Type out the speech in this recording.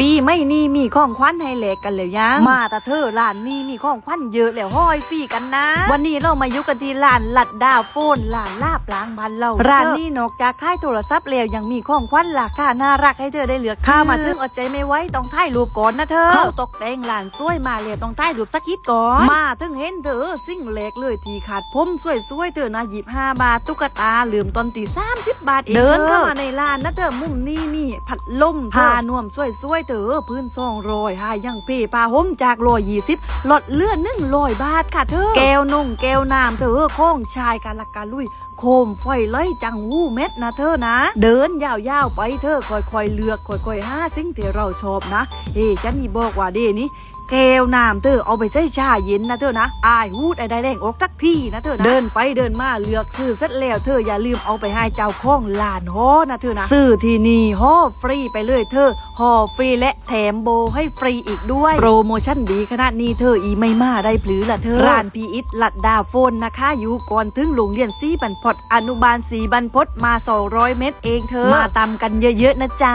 ปีไม่นี่มีของขวัญให้แหลกกันแล้วยังมาแต่เธอร้านนี้มีของขวัญเยอะแล้วห้อยฟรีกันนะ วันนี้เรามาอยู่กันที่ร้านลัดดาวโฟนร้านลาบล้างบ้านเราร้านนี้นอกจากขายโทรศัพท์แล้วยังมีของขวัญราคาน่ารักให้เธอได้เลือกข้ามาถึงอดใจไม่ไหวต้องถ่ายรูปก่อนนะเธอเข้าตกแต่งร้านสวยมาเลยต้องถ่ายรูปสักคิดก่อนมาถึงเห็นเธอสิ่งเล็กเลยที่ขาดผมสวยๆเธอนะหยิบห้าบาทตุ๊กตาลืมตอนตีสามสิบบาทเองเดินเข้ามาในร้านนะเธอมุมนี้มีผัดลมผ้านวมสวยๆเธอพื้นซองรอยหายยังเพ่ผ้าห่มจากรอยยี่สิบลดเลือดหนึ่งรอยบาทค่ะเธอ แก้วนงแก้วน้ำเธอข้องชายกาลักกาลุยโคมไฟไล่จังวู้เม็ดนะเธอนะ เดินยาวๆไปเธอค่อยๆเลือกค่อยๆหาสิ่งที่เราชอบนะเฮ้ฉันนี่บอกว่าเดนี้ แก้วน้ำเธอเอาไปใส่ชาเย็นนะเธอนะอายฮูดไอ้ได้แรงอกทักที่นะเธอนะเดินไปเดินมาเลือกซื้อเสร็จแล้วเธออย่าลืมเอาไปให้เจ้าของลานฮอนะเธอนะซื้อที่นี่ฮอฟรีไปเลยเธอฮอฟรีและแถมโบให้ฟรีอีกด้วยโปรโมชั่นดีขนาดนี้เธออีไม่มาได้พลือละเธอร้านพีอิทลัดดาโฟนนะคะอยู่ก่อนถึงโรงเรียนซีบันพดอนุบาลสีบันพดมา 200 เมตรเองเธอมาตามกันเยอะๆนะจ๊ะ